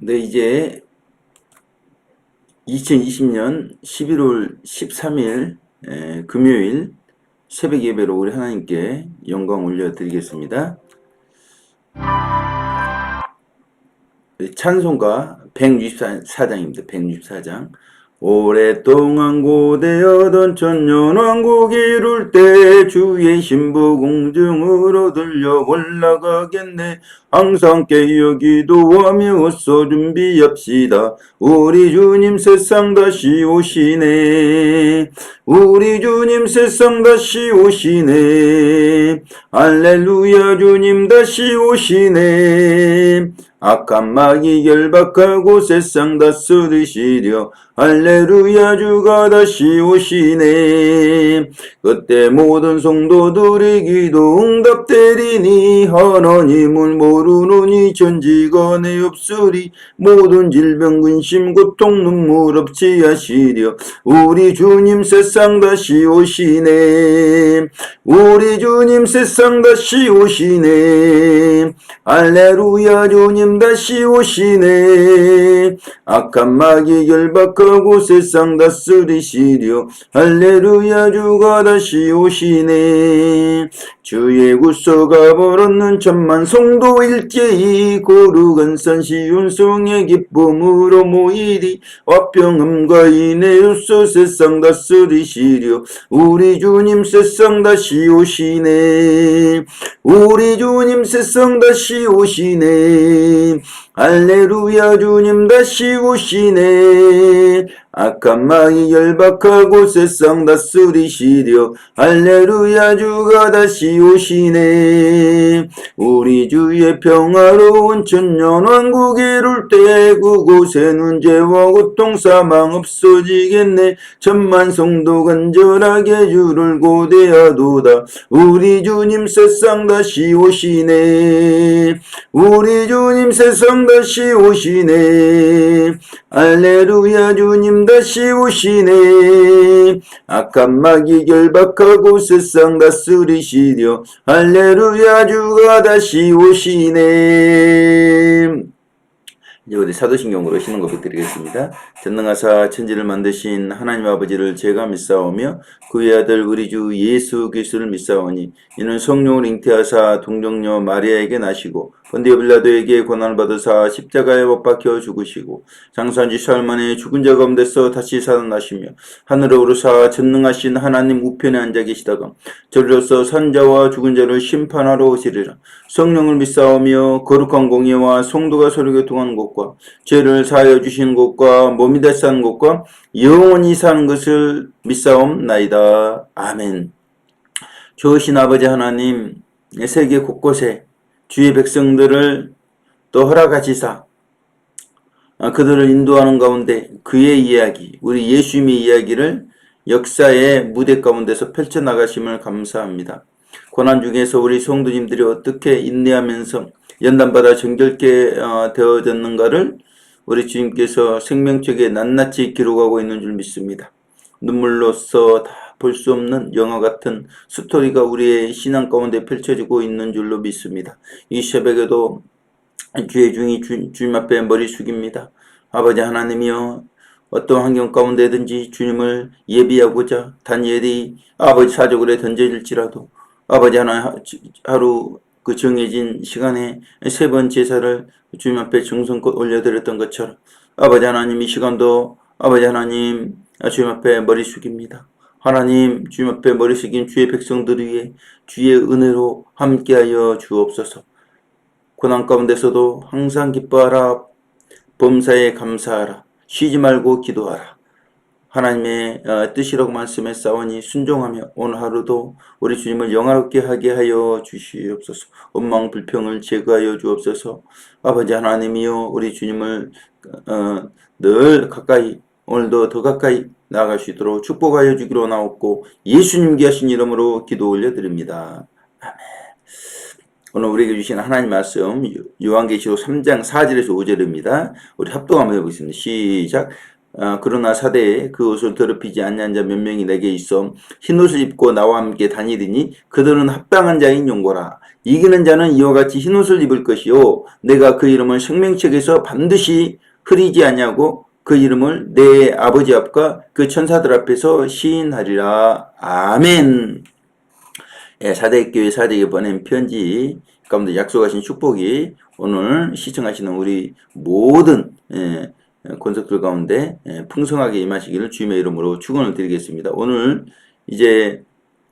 네, 이제 2020년 11월 13일 에, 금요일 새벽 예배로 우리 하나님께 영광 올려드리겠습니다. 네, 찬송가 164장입니다. 164장. 오랫동안 고대하던 천년왕국 이룰 때 주의 신부 공중으로 들려 올라가겠네. 항상 깨어 기도하며 어서 준비합시다. 우리 주님 세상 다시 오시네. 우리 주님 세상 다시 오시네. 할렐루야 주님 다시 오시네 악한 마귀 결박하고 세상 다스리시려. 할렐루야 주가 다시 오시네. 그때 모든 성도들의 기도 응답되리니 하나님을 모르노니 전지간에 없으리. 모든 질병 근심 고통 눈물 없이 하시려. 우리 주님 세상 다시 오시네. 우리 주님 세상 다시 오시네. 할렐루야 주님 다시 오시네. 악한 마귀 결박하고 세상 다스리시려. 할렐루야 주가 다시 오시네. 주의 구서가 벌었는 천만 성도 일제히 거룩한 산시운 성의 기쁨으로 모이리. 화평함과 인내로서 세상 다스리시려. 우리 주님 세상 다시 오시네. 우리 주님 세상 다시 오시네 Amin. 할렐루야 주님 다시 오시네. 악한 마귀 열박하고 세상 다스리시려. 할렐루야 주가 다시 오시네. 우리 주의 평화로운 천년왕국 이룰 때 그곳에는 죄와 고통 사망 없어지겠네. 천만 성도 간절하게 주를 고대하도다. 우리 주님 세상 다시 오시네. 우리 주님 세상 다시 오시네. 할렐루야 주님 다시 오시네. 악한 마귀 결박하고 세상 다스리시려 할렐루야 주가 다시 오시네. 이제 우리 사도신경으로 신앙고백 드리겠습니다. 전능하사 천지를 만드신 하나님 아버지를 제가 믿사오며 그의 아들 우리 주 예수 그리스도를 믿사오니 이는 성령을 잉태하사 동정녀 마리아에게 나시고 본디오 빌라도에게 고난을 받으사 십자가에 못 박혀 죽으시고 장사한 지 사흘 만에 죽은 자 가운데서 다시 살아나시며 하늘에 오르사 전능하신 하나님 우편에 앉아 계시다가 저리로서 산자와 죽은 자를 심판하러 오시리라 성령을 믿사오며 거룩한 공예와 성도가 서로 교통하는 곳과 죄를 사하여 주시는 곳과 몸이 다시 사는 곳과 영원히 사는 것을 믿사옵나이다. 아멘. 좋으신 아버지 하나님, 세계 곳곳에 주의 백성들을 또 허락하시사 아, 그들을 인도하는 가운데 그의 이야기, 우리 예수님의 이야기를 역사의 무대 가운데서 펼쳐나가심을 감사합니다. 고난 중에서 우리 성도님들이 어떻게 인내하면서 연단받아 정결케 어, 되어졌는가를 우리 주님께서 생명책에 낱낱이 기록하고 있는 줄 믿습니다. 눈물로써 다 볼 수 없는 영화 같은 스토리가 우리의 신앙 가운데 펼쳐지고 있는 줄로 믿습니다. 이 새벽에도 주의 중이 주, 주님 앞에 머리 숙입니다. 아버지 하나님이여 어떤 환경 가운데든지 주님을 예비하고자 다니엘이 아버지 사적으로 던져질지라도 아버지 하나 하루 그 정해진 시간에 세 번 제사를 주님 앞에 정성껏 올려드렸던 것처럼 아버지 하나님 이 시간도 아버지 하나님 주님 앞에 머리 숙입니다. 하나님 주님 앞에 머리 숙인 주의 백성들 위해 주의 은혜로 함께하여 주옵소서. 고난 가운데서도 항상 기뻐하라. 범사에 감사하라. 쉬지 말고 기도하라. 하나님의 어, 뜻이라고 말씀했사오니 순종하며 오늘 하루도 우리 주님을 영화롭게 하게 하여 주시옵소서. 원망 불평을 제거하여 주옵소서. 아버지 하나님이여 우리 주님을 어, 늘 가까이 오늘도 더 가까이 나아갈 수 있도록 축복하여 주기로 나옵고 예수님께 하신 이름으로 기도 올려드립니다. 아멘. 오늘 우리에게 주신 하나님 말씀 요한계시록 3장 4절에서 5절입니다. 우리 합동 한번 해보겠습니다. 시작. 어, 그러나 사대에 그 옷을 더럽히지 아니한 자 몇 명이 내게 있어 흰 옷을 입고 나와 함께 다니리니 그들은 합당한 자인 용고라 이기는 자는 이와 같이 흰 옷을 입을 것이요 내가 그 이름을 생명책에서 반드시 흐리지 아니하고 그 이름을 내 아버지 앞과 그 천사들 앞에서 시인하리라 아멘 예, 사대교회 사대에게 보낸 편지 가운데 약속하신 축복이 오늘 시청하시는 우리 모든 예, 권속들 가운데 예, 풍성하게 임하시기를 주님의 이름으로 축원을 드리겠습니다. 오늘 이제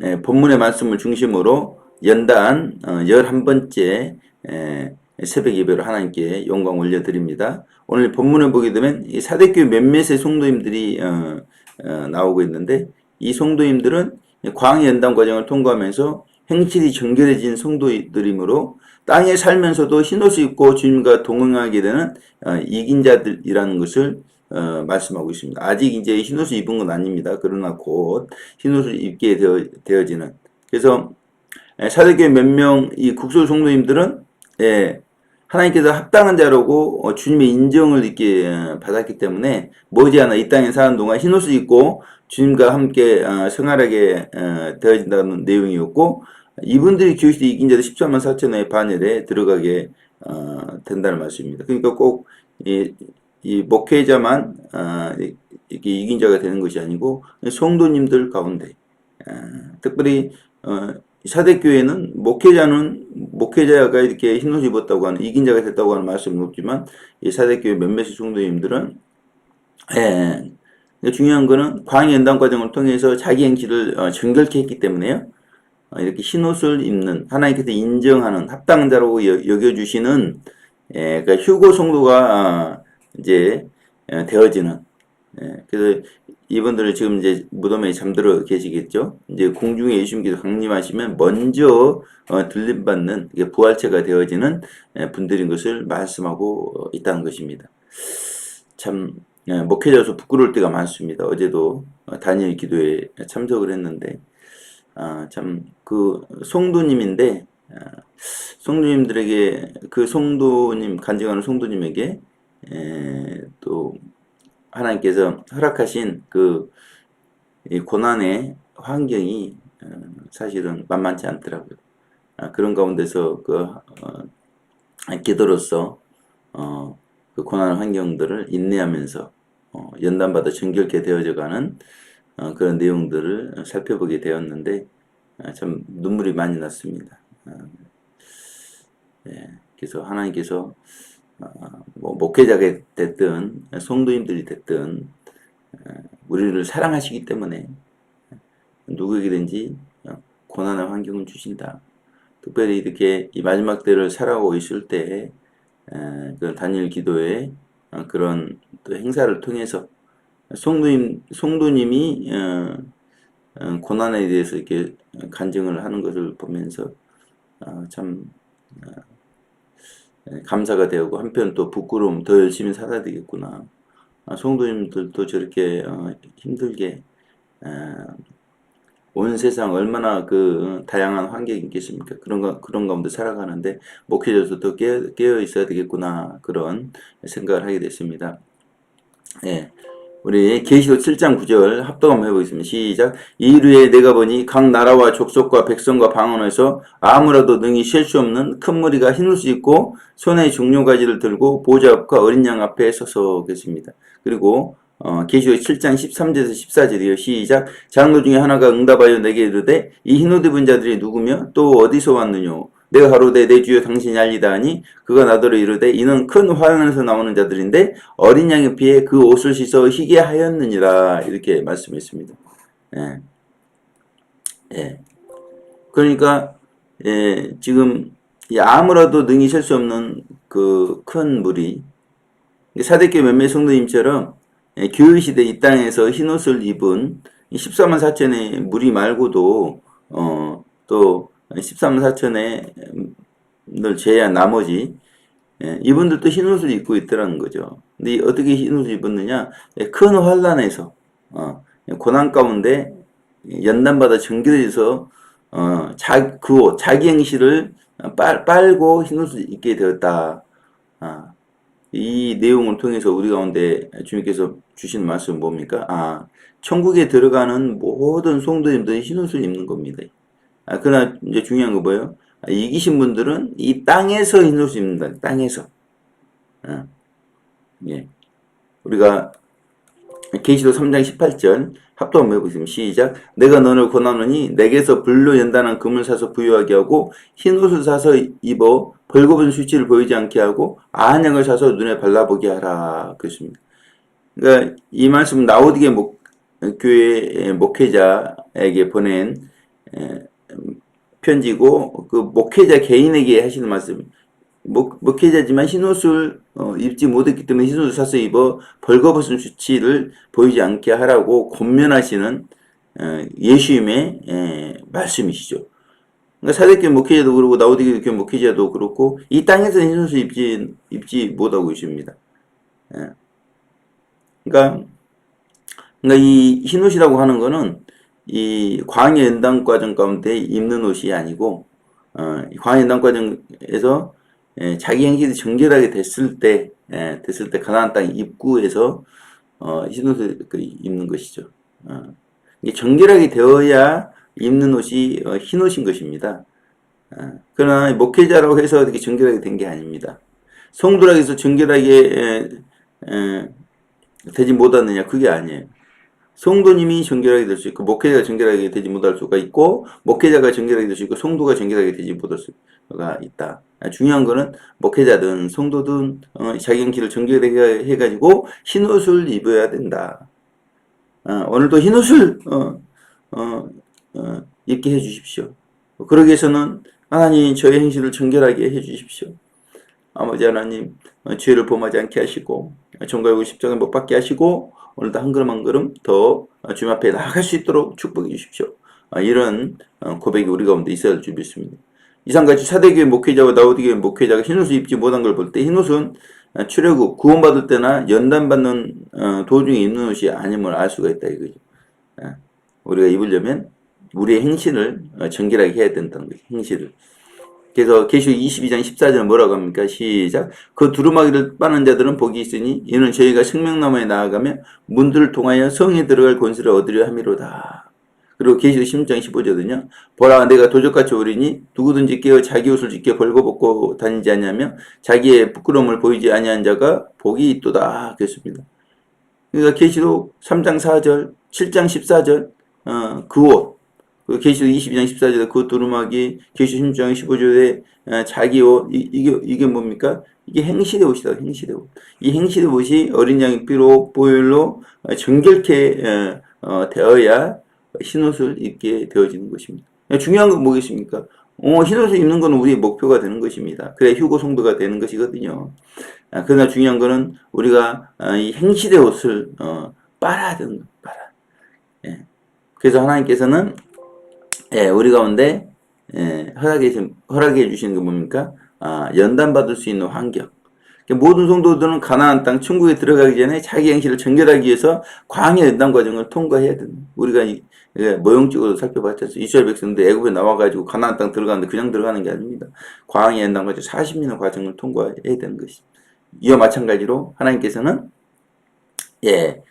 예, 본문의 말씀을 중심으로 연단 어, 11번째 예, 새벽 예배로 하나님께 영광 올려드립니다. 오늘 본문을 보게 되면 이 사대교회 몇몇의 성도님들이 어, 어, 나오고 있는데 이 성도님들은 광해 연단 과정을 통과하면서 행실이 정결해진 성도들이므로 땅에 살면서도 흰옷을 입고 주님과 동행하게 되는 어, 이긴 자들이라는 것을 어, 말씀하고 있습니다. 아직 이제 흰옷을 입은 건 아닙니다. 그러나 곧 흰옷을 입게 되어, 되어지는. 그래서 사대교회 몇 명 이 국소 성도님들은 예, 하나님께서 합당한 자라고 어, 주님의 인정을 이렇게 어, 받았기 때문에 머지않아 이 땅에 사는 동안 흰옷을 입고 주님과 함께 어, 생활하게 어, 되어진다는 내용이었고 이분들이 교시대 이긴 자들 14만 4천의 반열에 들어가게 어, 된다는 말씀입니다. 그러니까 꼭 이, 이 목회자만 어, 이렇게 이긴 자가 되는 것이 아니고 성도님들 가운데 어, 특별히 어, 사대교회는 목회자는 목회자가 이렇게 흰옷 입었다고 하는 이긴 자가 됐다고 하는 말씀은 없지만 이 사대교회 몇몇의 성도님들은 예, 예. 중요한 거는 광해 연단 과정을 통해서 자기 행실을 어, 정결케 했기 때문에요. 어, 이렇게 흰옷을 입는 하나님께서 인정하는 합당한 자라고 여겨주시는 예, 그러니까 휴고 성도가 어, 이제 어, 되어지는 예, 그래서 이분들은 지금 이제 무덤에 잠들어 계시겠죠. 이제 공중에 예수님께서 강림하시면 먼저 어, 들림받는 부활체가 되어지는 예, 분들인 것을 말씀하고 있다는 것입니다. 참 예, 목회자로서 부끄러울 때가 많습니다. 어제도 어, 다니엘 기도에 참석을 했는데 아, 참그 송도님인데 아, 송도님들에게 그 송도님 간증하는 송도님에게 에, 또 하나님께서 허락하신 그 고난의 환경이 어, 사실은 만만치 않더라고요. 아, 그런 가운데서 그 어, 기도로서 어, 그 고난 환경들을 인내하면서 어, 연단받아 정결케 되어져가는 어, 그런 내용들을 살펴보게 되었는데 어, 참 눈물이 많이 났습니다. 어, 예, 그래서 하나님께서 어, 뭐 목회자가 됐든 성도님들이 됐든 어, 우리를 사랑하시기 때문에 누구에게든지 어, 고난의 환경을 주신다. 특별히 이렇게 이 마지막 때를 살아오고 있을 때 그 단일 기도의 그런 또 행사를 통해서 송도님 송도님이 고난에 대해서 이렇게 간증을 하는 것을 보면서 참 예, 감사가 되고 한편 또 부끄러움 더 열심히 살아야 되겠구나. 아, 성도님들도 저렇게 어, 힘들게 어, 온 세상 얼마나 그 다양한 환경이 있겠습니까? 그런 거, 그런 가운데 살아가는데 목회자도 더 깨어, 깨어 있어야 되겠구나 그런 생각을 하게 됐습니다. 예. 우리 계시록 7장 9절 합동 한번 해보겠습니다. 시작. 이르에 내가 보니 각 나라와 족속과 백성과 방언에서 아무라도 능히 쉴 수 없는 큰 무리가 흰 옷을 입고 손에 종료가지를 들고 보좌 앞과 어린 양 앞에 서서 계십니다. 그리고 어, 계시록 7장 13절에서 14절이요. 시작. 장로 중에 하나가 응답하여 내게 이르되 이 흰옷 입은 자들이 누구며 또 어디서 왔느뇨? 내가 가로되 내 주여 당신이 알리다 하니 그가 나더러 이르되 이는 큰 환란에서 나오는 자들인데 어린 양에 비해 그 옷을 씻어 희게 하였느니라 이렇게 말씀했습니다. 예. 예. 그러니까 예, 지금 아무라도 능히 셀 수 없는 그 큰 물이 사대교 몇몇 성도님처럼 예, 교회 시대 이 땅에서 흰 옷을 입은 14만 4천의 무리 말고도 어, 또 13만 4천에 늘 제외한 나머지 예, 이분들도 흰옷을 입고 있더라는 거죠. 근데 어떻게 흰옷을 입었느냐? 예, 큰 환란에서 어, 고난 가운데 연단받아 정결해서 어, 자, 그 자기 행실을 빨, 빨고 흰옷을 입게 되었다. 어, 이 내용을 통해서 우리 가운데 주님께서 주시는 말씀은 뭡니까? 아, 천국에 들어가는 모든 성도님들이 흰 옷을 입는 겁니다. 아, 그러나 이제 중요한 거 뭐예요? 아, 이기신 분들은 이 땅에서 흰 옷을 입는다. 땅에서. 아, 예. 우리가 계시록 3장 18절 합동 한번 해보겠습니다. 시작. 내가 너를 권하노니 내게서 불로 연단한 금을 사서 부유하게 하고 흰 옷을 사서 입어 벌거벗은 수치를 보이지 않게 하고 안약을 사서 눈에 발라보게 하라. 그렇습니다. 그러니까 이 말씀 나오디게 목, 교회 목회자에게 보낸 에, 편지고 그 목회자 개인에게 하시는 말씀. 목, 목회자지만 흰옷을 어, 입지 못했기 때문에 흰옷을 사서 입어 벌거벗은 수치를 보이지 않게 하라고 권면하시는 어, 예수님의 에, 말씀이시죠. 그러니까 사대교회 목회자도 그렇고 나오디교 교회 목회자도 그렇고 이 땅에서 흰옷을 입지 입지 못하고 있습니다. 예. 그러니까 그러니까 이 흰옷이라고 하는 거는 이 광야 연단 과정 가운데 입는 옷이 아니고 어, 광야 연단 과정에서 예, 자기 행실이 정결하게 됐을 때 예, 됐을 때 가나안 땅 입구에서 어, 흰옷을 그 입는 것이죠. 어, 이게 정결하게 되어야 입는 옷이 어, 흰 옷인 것입니다. 어, 그러나 목회자라고 해서 이렇게 정결하게 된 게 아닙니다. 성도라고 해서 정결하게 에, 에, 되지 못하느냐 그게 아니에요. 성도님이 정결하게 될 수 있고 목회자가 정결하게 되지 못할 수가 있고 목회자가 정결하게 될 수 있고 성도가 정결하게 되지 못할 수가 있다. 중요한 거는 목회자든 성도든 어, 자기 행실을 정결하게 해가지고 흰옷을 입어야 된다. 어, 오늘도 흰옷을 어, 어, 어, 입게 해주십시오. 그러기 위해서는 하나님 저의 행실을 정결하게 해주십시오. 아버지 하나님 어, 죄를 범하지 않게 하시고 정갈고 십자가에 못 박게 하시고 오늘도 한 걸음 한 걸음 더 주님 앞에 나아갈 수 있도록 축복해 주십시오. 아, 이런 어, 고백이 우리 가운데 있어야 할 줄 믿습니다. 이상같이 사대교회 목회자와 나오디교회 목회자가 흰옷을 입지 못한 걸 볼 때 흰옷은 출애굽 구원받을 때나 연단받는 어, 도중에 입는 옷이 아님을 알 수가 있다 이거죠. 예. 우리가 입으려면 우리의 행실을 정결하게 해야 된다는 거죠. 행실을. 그래서 계시록 22장 14절 뭐라고 합니까? 시작. 그 두루마기를 빠는 자들은 복이 있으니 이는 저희가 생명나무에 나아가며 문들을 통하여 성에 들어갈 권세를 얻으려 함이로다. 그리고 계시록 16장 15절은요. 보라 내가 도적같이 오리니 누구든지 깨어 자기 옷을 찢겨 벌거벗고 다니지 아니하며 자기의 부끄러움을 보이지 아니한 자가 복이 있도다. 그랬습니다. 그러니까 계시록 3장 4절, 7장 14절 어, 그 옷, 그 계시록 22장 14절에 그 두루마기, 계시록 16장 15절에 자기 옷, 이, 이게, 이게 뭡니까? 이게 행실의 옷이다, 행실의 옷. 이 행실의 옷이 어린 양의 피로, 보혈로 정결케 어, 되어야 흰옷을 입게 되어지는 것입니다. 중요한 건 뭐겠습니까? 어, 흰옷을 입는 것은 우리의 목표가 되는 것입니다. 그래 휴고 성도가 되는 것이거든요. 아, 그러나 중요한 것은 우리가 아, 이 행실의 옷을 어, 빨아야 되는 거, 빨아. 예. 그래서 하나님께서는 예, 우리 가운데 예, 허락해, 허락해 주시는 게 뭡니까? 아, 연단받을 수 있는 환경. 그러니까 모든 성도들은 가나안 땅 천국에 들어가기 전에 자기 행실을 정결하기 위해서 광야 연단 과정을 통과해야 된다. 우리가 이, 예, 모형적으로 않습니까? 이스라엘 백성들 애굽에 나와가지고 가나안 땅 들어가는데 그냥 들어가는 게 아닙니다. 광야 연단 과정 40년의 과정을 통과해야 되는 것이. 이와 마찬가지로 하나님께서는 예,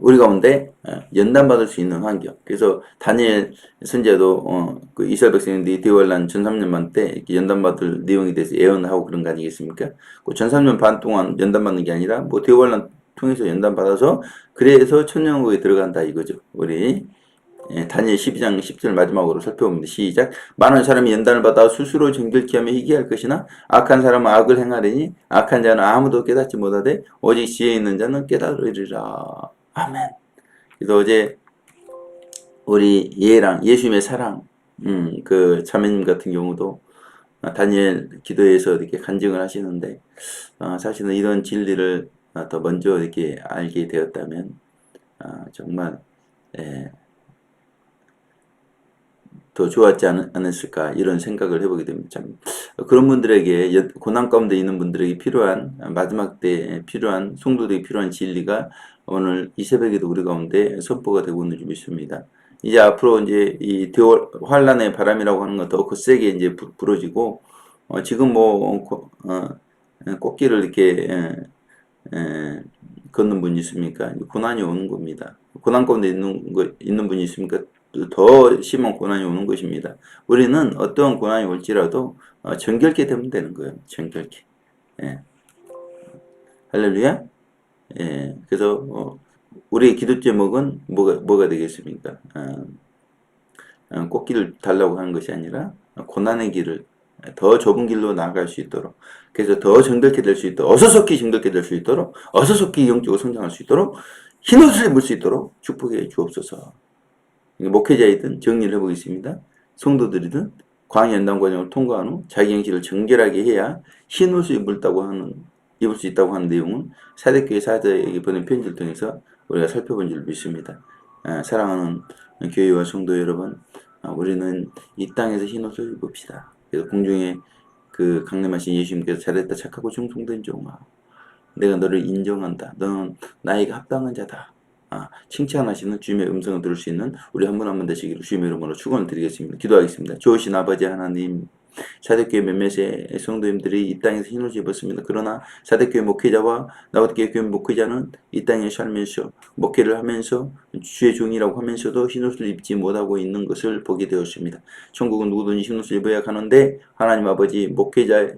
우리 가운데 어, 연단받을 수 있는 환경. 그래서 다니엘 선제도 어, 그 이스라엘 백성들이 대환란 전 3년만 때 이렇게 연단받을 내용에 대해서 예언하고 그런 거 아니겠습니까? 그전 3년 반 동안 연단받는 게 아니라 뭐 대환란 통해서 연단받아서 그래서 천년국에 들어간다 이거죠. 우리 예, 다니엘 12장 10절 마지막으로 살펴봅니다. 시작. 많은 사람이 연단을 받아 스스로 정결케 하며 희귀할 것이나 악한 사람은 악을 행하려니 악한 자는 아무도 깨닫지 못하되 오직 지혜 있는 자는 깨달으리라. 아멘. 그래서 어제 우리 예랑 예수님의 사랑, 음, 그 자매님 같은 경우도 다니엘 기도에서 이렇게 간증을 하시는데 어, 사실은 이런 진리를 더 먼저 이렇게 알게 되었다면 어, 정말 예, 더 좋았지 않았을까 이런 생각을 해보게 됩니다. 참 그런 분들에게 고난 가운데 있는 분들에게 필요한 마지막 때 필요한 성도들이 필요한 진리가 오늘 이 새벽에도 우리 가운데 선포가 되고 있는 줄 믿습니다. 이제 앞으로 이제 이 대월 환란의 바람이라고 하는 것도 그 세게 이제 불어지고 어 지금 뭐 어, 에, 꽃길을 이렇게 에, 에, 걷는 분이 있습니까? 고난이 오는 겁니다. 고난 가운데 있는 거, 있는 분이 있습니까? 더 심한 고난이 오는 것입니다. 우리는 어떠한 고난이 올지라도 어, 정결케 되면 되는 거예요. 정결케. 예. 할렐루야. 예. 그래서 어, 우리의 기도 제목은 뭐가 뭐가 되겠습니까? 어, 어, 꽃길을 달라고 하는 것이 아니라 고난의 길을 더 좁은 길로 나아갈 수 있도록 그래서 더 정결케 될 수 있도록 어서속히 정결케 될 수 있도록 어서속히 영적으로 성장할 수 있도록 흰옷을 입을 수 있도록 축복해 주옵소서. 목회자이든 정리를 해보겠습니다. 성도들이든 광야 연단 과정을 통과한 후 자기 행실을 정결하게 해야 흰 옷을 입을다고 하는 입을 수 있다고 하는 내용은 사대교회 사자에게 보낸 편지를 통해서 우리가 살펴본 줄 믿습니다. 아, 사랑하는 교회와 성도 여러분, 아, 우리는 이 땅에서 흰 옷을 입읍시다. 그래서 공중에 그 강림하신 예수님께서 잘했다 착하고 충성된 종아, 내가 너를 인정한다. 너는 나에게 합당한 자다. 아, 칭찬하시는 주님의 음성을 들을 수 있는 우리 한 분 한 분 되시기를 주님의 이름으로 축원을 드리겠습니다. 기도하겠습니다. 좋으신 아버지 하나님, 사대교회 몇몇의 성도님들이 이 땅에서 흰옷을 입었습니다. 그러나 사대교회 목회자와 나우드교회 교회 목회자는 이 땅에 살면서 목회를 하면서 주의 종이라고 하면서도 흰옷을 입지 못하고 있는 것을 보게 되었습니다. 천국은 누구든지 흰옷을 입어야 하는데 하나님 아버지 목회자인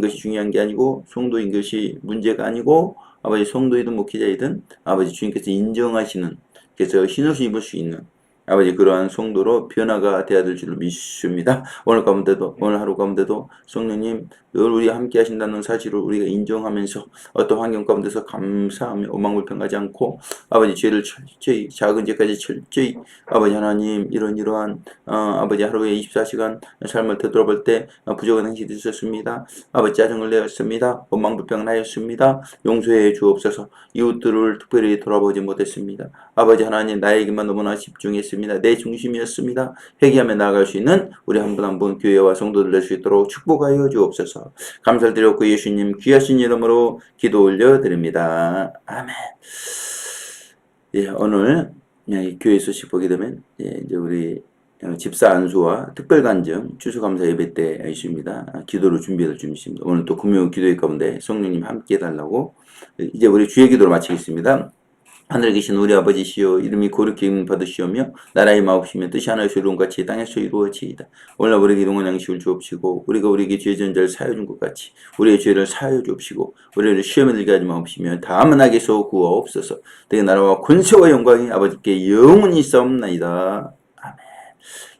것이 중요한 게 아니고 성도인 것이 문제가 아니고 아버지 성도이든 목회자이든 아버지 주님께서 인정하시는 그래서 흰옷을 입을 수 있는 아버지 그러한 성도로 변화가 되어야 될 줄로 믿습니다. 오늘 가운데도 오늘 하루 가운데도 성령님 늘 우리 함께 하신다는 사실을 우리가 인정하면서 어떤 환경 가운데서 감사하며 오망불평하지 않고 아버지 죄를 철저히 작은 죄까지 철저히 아버지 하나님 이런 이러한 어, 아버지 하루에 24시간 삶을 되돌아볼 때 어, 부족한 행실이 있었습니다. 아버지 짜증을 내었습니다. 원망불평을 하였습니다. 용서해 주옵소서 이웃들을 특별히 돌아보지 못했습니다. 아버지 하나님 나에게만 너무나 집중했습니다. 내 중심이었습니다. 회개하며 나아갈 수 있는 우리 한 분 한 분 교회와 성도들 될 수 있도록 축복하여 주옵소서. 감사를 드렸고 예수님 귀하신 이름으로 기도 올려드립니다. 아멘. 예, 오늘 예, 교회 소식 보게 되면 예, 이제 우리 어, 집사 안수와 특별 간증 추수감사 예배 때 있습니다. 아, 기도로 준비해서 준비입니다. 오늘 또 금요 기도회 가운데 성령님 함께 해달라고 이제 우리 주의 기도를 마치겠습니다. 하늘에 계신 우리 아버지시여 이름이 거룩히 받으시오며 나라의 마옵시며 뜻이 하나에서 이루온 같이 땅에서 이루어지이다. 오늘 우리에게 동원 양식을 주옵시고 우리가 우리에게 죄 전자를 사여 준 것 같이 우리의 죄를 사여 주옵시고 우리를 시험에 들게 하지 마옵시며 다만 악에서 구하옵소서. 내게 나라와 권세와 영광이 아버지께 영원히 있사옵나이다. 아멘.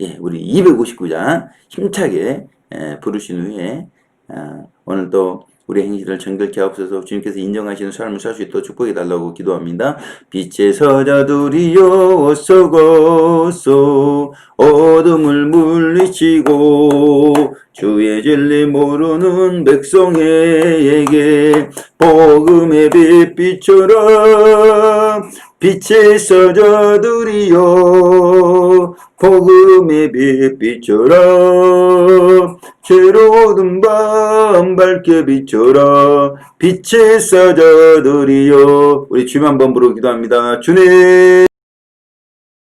예, 우리 259장 힘차게 예, 부르신 후에 아, 오늘 또 우리 행실을 정결케 하옵소서 주님께서 인정하시는 삶을 살 수 있도록 축복해 달라고 기도합니다. 빛의 서자들이여 어서고소 어둠을 물리치고 주의 진리 모르는 백성에게 복음의 빛 비춰라 빛의 서자들이여 복음의 빛 비춰라 죄로든 밤 밝게 비춰라. 빛의 사자들이여 우리 주님 한번 부르 기도 합니다. 주님